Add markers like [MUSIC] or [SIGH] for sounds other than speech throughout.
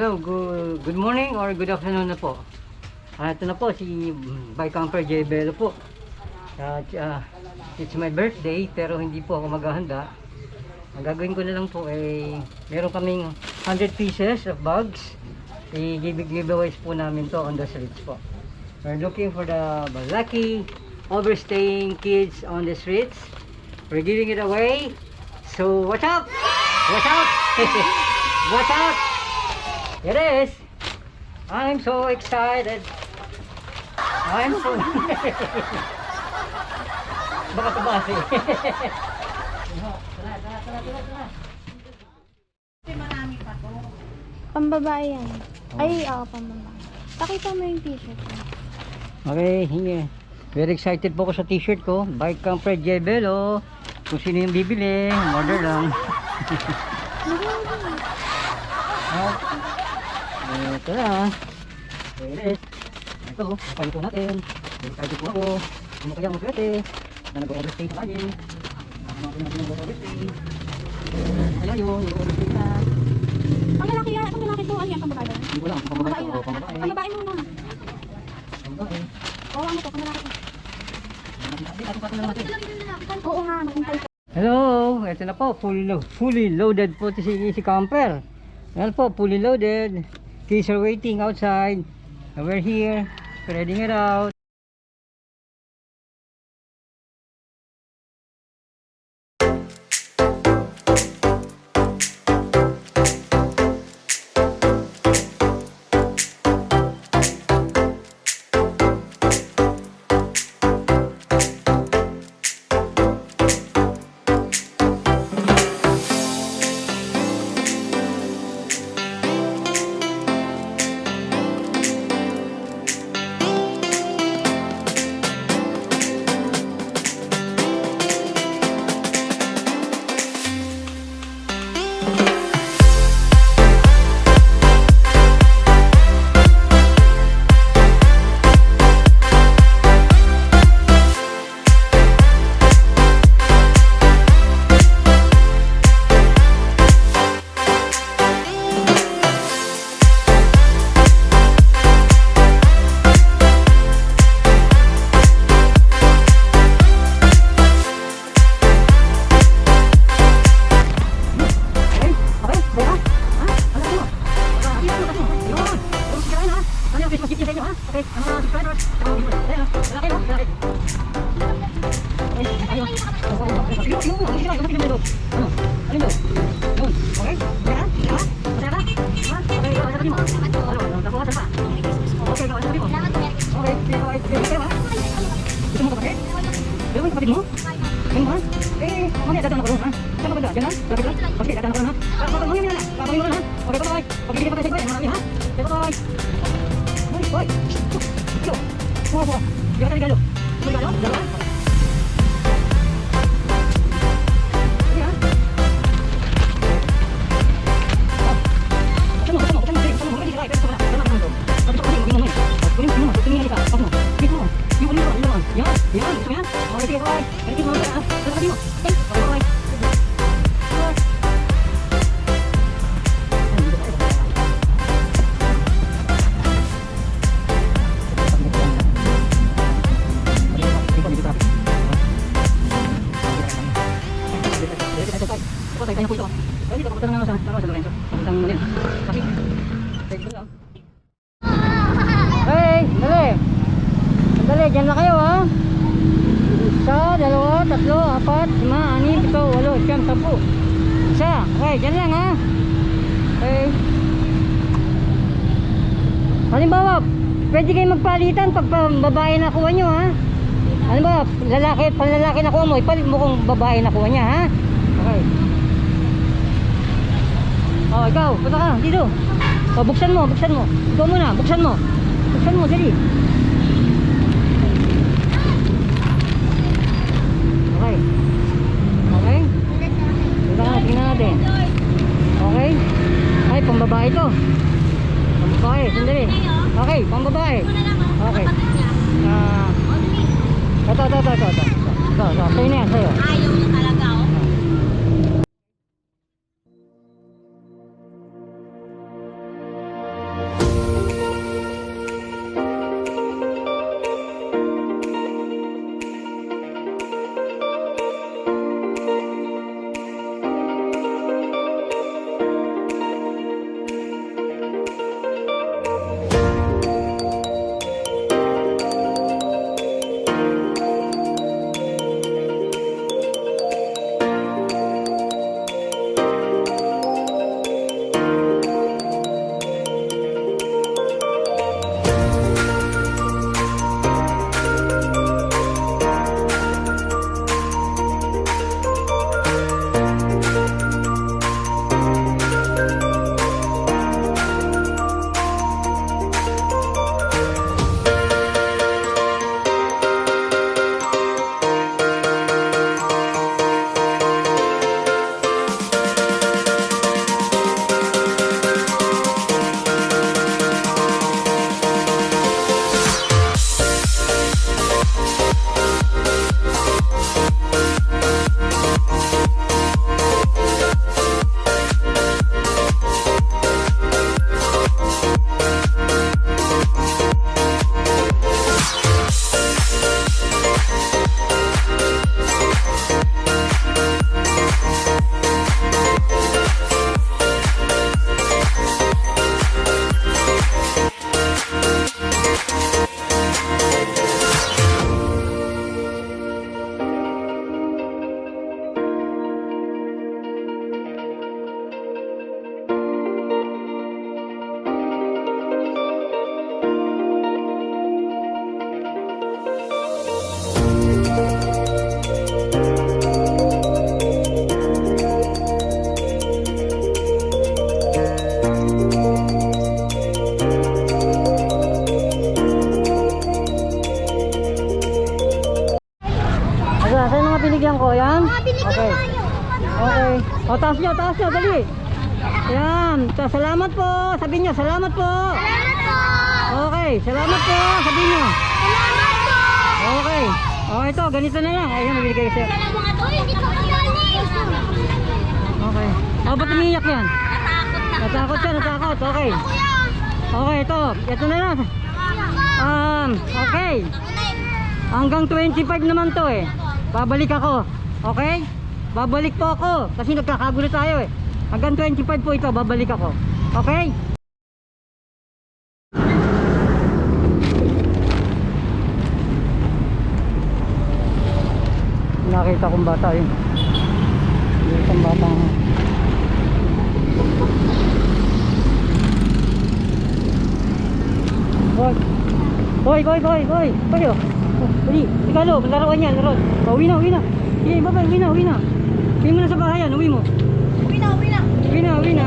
Hello, good, good morning or good afternoon na po. Ah, ito na po si Bicamper J. Bello po. At ah, it's my birthday pero hindi po ako maghahanda. Ang gagawin ko na lang po ay meron kaming 100 pieces of bags. I-giveaways po namin to on the streets po. We're looking for the lucky overstaying kids on the streets. We're giving it away. So watch out! Watch out! [LAUGHS] watch out! It is. I'm so excited. I'm so... [LAUGHS] Baka tabasi. Tara, [LAUGHS] tara, tara, tara, tara. Pambabae yan. Ay, ako pambabae. Pakita mo yung t-shirt mo. Okay, hingi. Very excited po ako sa t-shirt ko. Bike Camper J. Bello. Kung sino yung bibili, order lang. [LAUGHS] Ah, ito na. Is. Ito, napalito natin. Very excited po ako. Ano kaya maswerte? Na nag-overstay sa kanya. Ano natin natin nag-overstay. Kaya yun, nag-overstay na. Ang lalaki yan, ang lalaki to, ano yan, pambabae? Hindi ko lang, pambabae ko, pambabae. Pambabae muna. Pambabae. Oo, ano. Atin-atin lang natin. Oo nga, maghintay ka. Hello, ito na po, fully, fully loaded po si, si camper. Ayan po, fully loaded. Kids are waiting outside. We're here, spreading it out. Sasabihin mo. Ano? Ano? Nakuha, pa? Okay, ikaw, sasabihin mo. Okay, sige, okay, sige, kayo, ha? Gusto mo kapatid? Mo yung kapatid mo? Ganun ba? Eh, mamaya dadaan ako doon, ha? Saan ka ba? Diyan lang? Lapit lang? Okay, dadaan ako doon, ha? Ah, mamaya na lang. Papagin mo lang, ha? Okay, bye-bye. Pagbibigyan pa tayo sa iba, marami, ha? Bye-bye. Hoy. Yo. Buha, buha. Di ba tayo regalo? Magpalitan pag pa- babae na kuha nyo ha. Halimbawa, lalaki, panlalaki na kuha mo, ipalit mo kung babae na kuha niya ha. Okay. Oh, ikaw, punta ka, dito. Oh, buksan mo, buksan mo. Ikaw muna, buksan mo. Buksan mo, dali. Okay. Okay? Tingnan tingnan natin. Okay? Ay, pambabae to. Pambabae, sandali. Okay, pambabae. Okay. Ah, ito, ito, ito, ito, ito. Ito, ito, sa'yo na yan, sa'yo. Ko, yan. Okay. Okay. O, taas nyo, taas nyo, dali. Yan. So, salamat po. Sabi nyo, salamat po. Okay, salamat po. Sabi nyo. Okay. O, ito, ganito na lang. Ayun, mabibigay ko sa'yo. Okay. O, ba't umiiyak yan? Natakot siya, natakot. Okay. Okay, ito. Ito na lang. Um, okay. Hanggang 25 naman to eh. Babalik ako. Okay? Babalik po ako. Kasi nagkakagulo tayo eh. Hanggang 25 po ito, babalik ako. Okay? Nakita kong bata yun. Yung bata. Hoy. Hoy, hoy, hoy, hoy. Hoy, oh. Dali, sigalo, laruan yan, laruan. Oh, uwi na, uwi na. Sige, baba, uwi na, uwi na. Uwi mo na sa bahay yan, uwi mo. Uwi na, uwi na. Uwi na,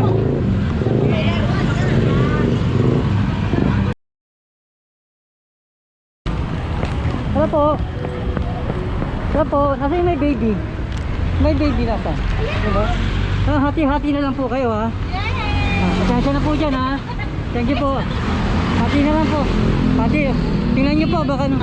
Hello po. Hello po, nasa yung may baby? May baby nasa. Diba? Ah, hati-hati na lang po kayo ha. Ah, pasensya na po dyan ha. Thank you po. Hati na lang po. Hati. Tingnan niyo po baka nung...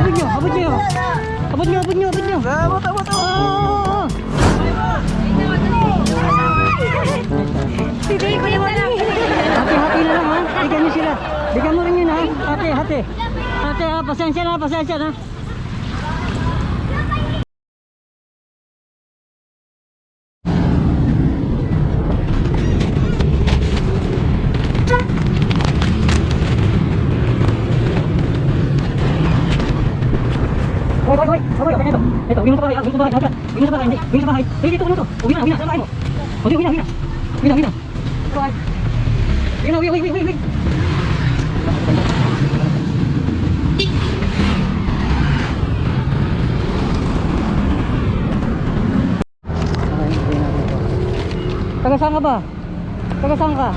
abot nyo, abot nyo, abot nyo. Abot nyo, abot nyo, abot. Abot, abot. Bibigay ko yung wala. Hati-hati na lang, ha. Bigyan nyo sila. Bigyan mo rin yun ha. Ate, ate. Ate ha, pasensya na, pasensya na. Hoy, hoy, hoy, hoy, okay na ito. Ito, uwi mo sa bahay, ah, uwi mo sa bahay. Uwi sa hindi, uwi mo sa bahay. Hindi, dito, ano to? Uwi na, uwi na, saan bahay mo? Uwi na, uwi na, uwi na. Uwi na, uwi na. Sa bahay. Uwi na, uwi, uwi, uwi, uwi, uwi. Taga saan ka ba? Taga saan ka?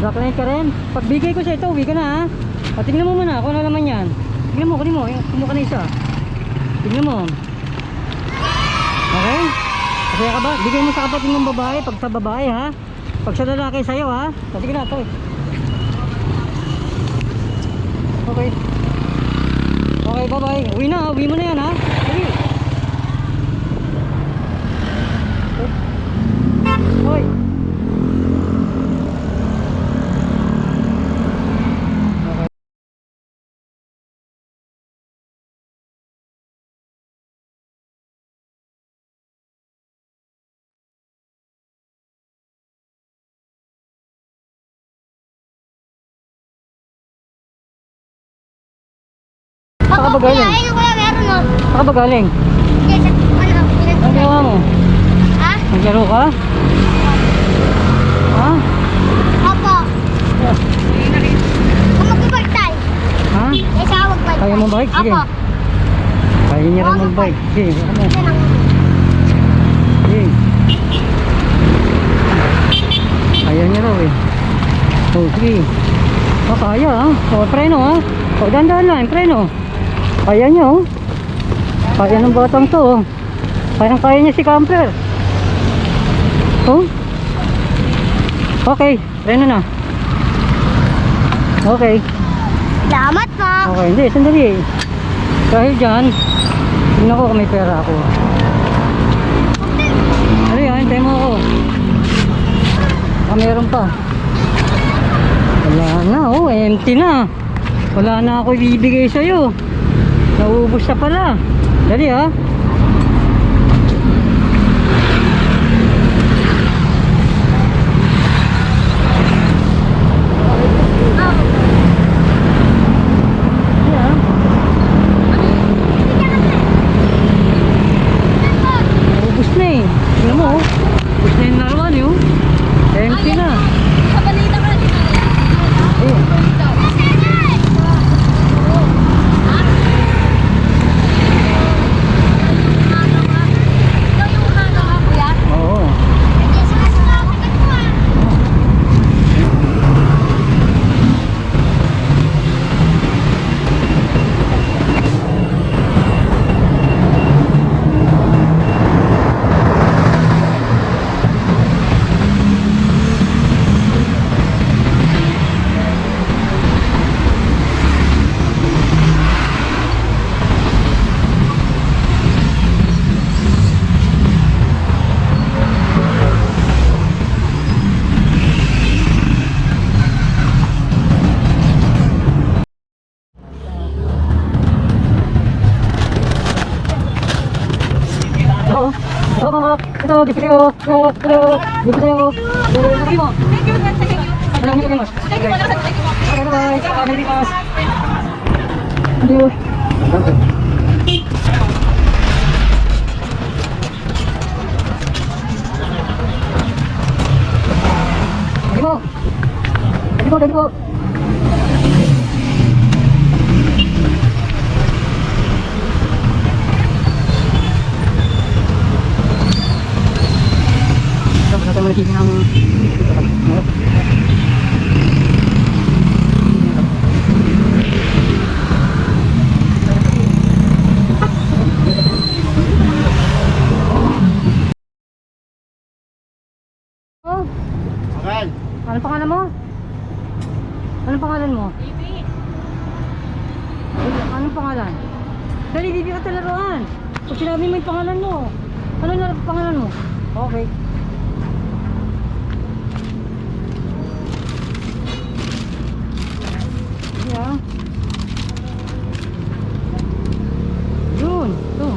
Black Knight ka rin? Pagbigay ko sa ito, uwi ka na ha. O, tingnan mo muna kung ano naman yan. Tingnan mo, kunin mo. Kumuha ka na isa. Tingnan mo. Okay? Masaya ka ba? Bigay mo sa kapatid mong babae pag sa babae ha. Pag sa lalaki sa'yo ha. Sige na, ito. Okay. Okay, bye-bye. Uwi na, uwi mo na yan ha. Uwi. Hoy. Saan ka ba galing? Ayun kuya, meron no. Saan ka ba galing? Hindi, sa ano, Ang ginawa mo? Ha? Naglaro ka? Ha? Opo. Kung mag-bike tayo. Ha? Eh, siya mag-bike. Kaya mo bike? Sige. Opo. Kaya niya rin mag-bike. Sige, ano? Yan ang Sige. Kaya niya raw eh. Oh, sige. Oh, kaya ha. Oh, preno ha. Oh, dandan lang, preno. Kaya niya oh. Kaya ng batang to oh. Kaya kaya niya si camper. Oh. Okay, preno na. Okay. Salamat po. Okay, hindi, sandali. Dahil dyan, tingnan ko kung may pera ako. Ano yan, hintay mo ako. Ah, meron pa. Wala na, oh, empty na. Wala na ako ibibigay sa'yo. Nauubos na pala. Dali ha. Dali ha. Ubus na eh. Tingnan mo oh. Ubus na yung laruan eh oh. Empty na. Eh. Oo. Ito, ito mga, ito, bibili ko, ito, ito, bibili ko, ito, bibili mo. Ano, bibili mo. Okay, bye-bye. Ah, Merry Christmas. Thank you. Thank you. Thank you, thank you. Magiging ang... Oh, Okay. anong pangalan mo? Anong pangalan mo? Anong pangalan? Dali, bibi ka talaruan. Pag sinabi mo yung pangalan mo, ano na pangalan mo? Okay. Diba? Yun, ito.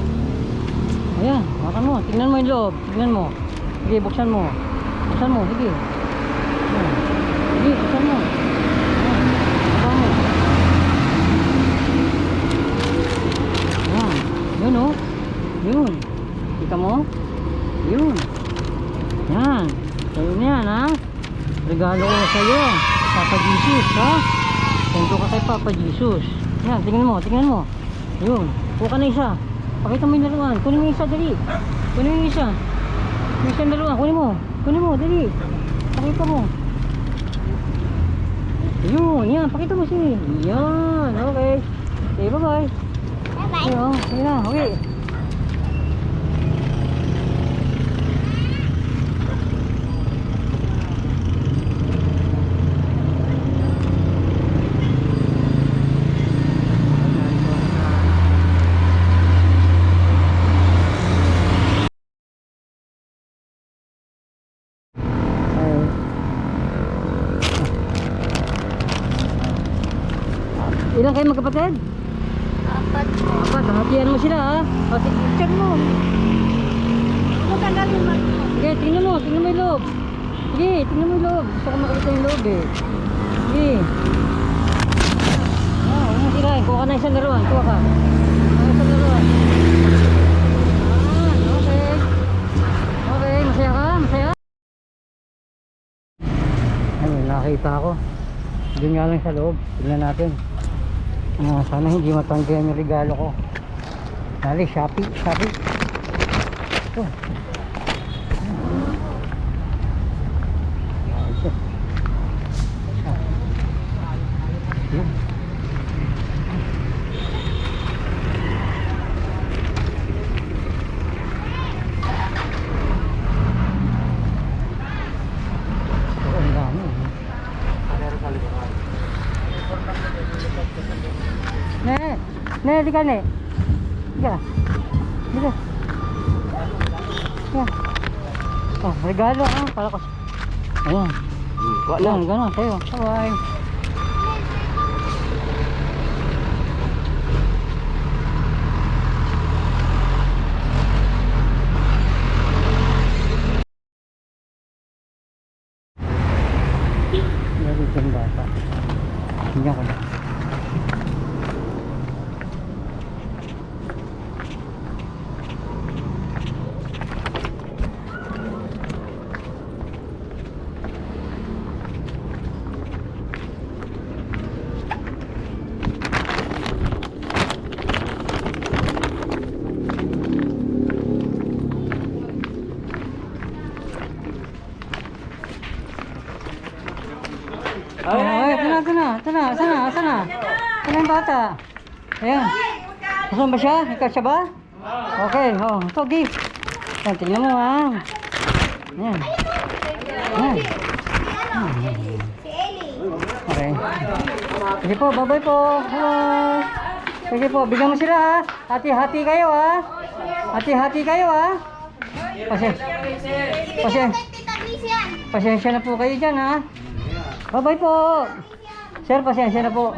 Ayan, hawakan mo. Tingnan mo yung loob. Tingnan mo. Sige, buksan mo. Buksan mo, sige. Sige, buksan mo. Buksan mo. Ayan. Yun, oh. Yun. Kita mo? Yun. Ayan. Sa'yo na yan, ha? Regalo ko sa'yo. Papagisit, ha? Ha? Papa Jesus. Yan, tingnan mo, tingnan mo. Yun. Kuha na isa. Pakita mo yung dalawan. Kunin mo yung isa, dali. Kunin mo yung isa. Yung isang dalawa. Kunin mo. Kunin mo, dali. Pakita mo. Yun, yan. Pakita mo siya. Yan. Okay. Okay, bye-bye. Bye-bye. Ayun, sige na. Okay. Ay. Ilan kayo magkapatid? Apat po. Apat, hatian mo sila ha. Pati check mo. Matagal yung mag Sige, tingnan mo, tingnan mo yung loob. Sige, tingnan mo yung loob. Gusto ko makita yung loob eh. Sige. Ah, huwag mo sirahin. Kuha ka na isang laruan. Kuha ka. Kuha isang laruan. Ah, okay. Okay, masaya ka? Masaya? Ayun, nakita ako. Doon nga lang sa loob. Tignan natin. Ah, sana hindi matanggihan yung regalo ko. Dali, Shopee, Shopee. Ito. Yun. Oo, ang dami, eh. Ne, ne, di ka ne. Di ka. Di ka. Yan. Oh, regalo ah, para ko. Ayan. Wala Yan, gano'n, sa'yo. Bye. Meron dyan bata. Hindi ko na. Oh, ay, ito na, ito na, ito na, ito na, ito na. Ito na yung bata. Ayan. Saan ba siya? Ikaw siya ba? Okay, oh, ito, gift. Ayan, tingnan mo ha. Ayan. Ayan. Ellie. Okay. Sige po, bye-bye po. Bye. Sige po, bigyan mo sila ha. Hati-hati kayo ha. Hati-hati kayo ha. Pasensya. Pasensya. Pasensya na po kayo dyan ha. Bye-bye po. Sir, pasensya na po.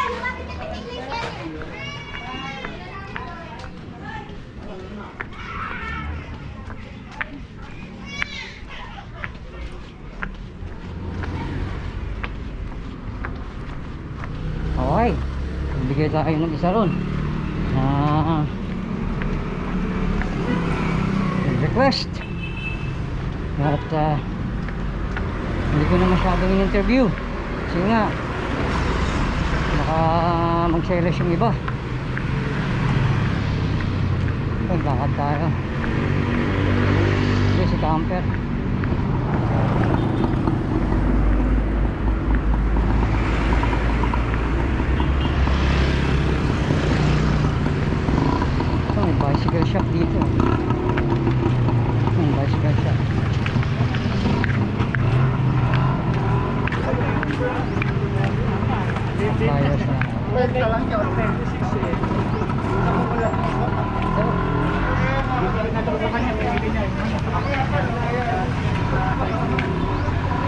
Ay, lumapit na Tita Chris yan. Okay. Bigay tayo ng isa ron. Na request. At ah, hindi ko na masyadong in-interview. Kasi nga, baka mag-series yung iba. Maglakad tayo. Hindi si Camper. Ito, may bicycle shop dito. May bicycle shop. Virus na.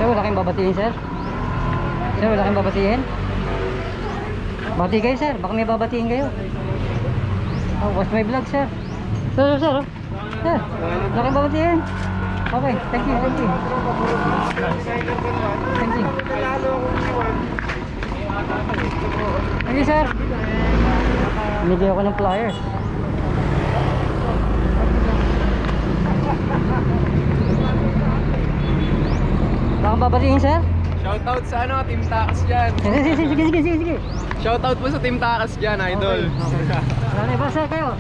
Sir, wala kayong babatiin, sir? Sir, wala kayong babatiin? Bati kayo, sir. Baka may babatiin kayo. Oh, watch my vlog, sir. Sir, sir, sir. oh. Sir, laking babatiin. Okay, thank you, thank you. Thank you. Thank you, sir. Binigyan ako ng flyers. Baka babatiin, sir? Shoutout sa ano, Team Takas dyan. [LAUGHS] Sige, sige, sige, sige. Shoutout po sa Team Takas dyan, idol. Okay, okay. Wala na iba, sir, kayo.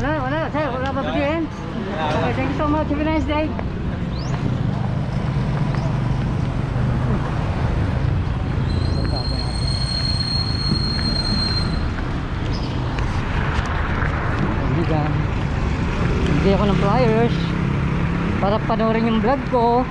Wala, wala, sir, wala babatiin. Okay, thank you so much. Have a nice day. Bigyan ako ng flyers para panoorin yung vlog ko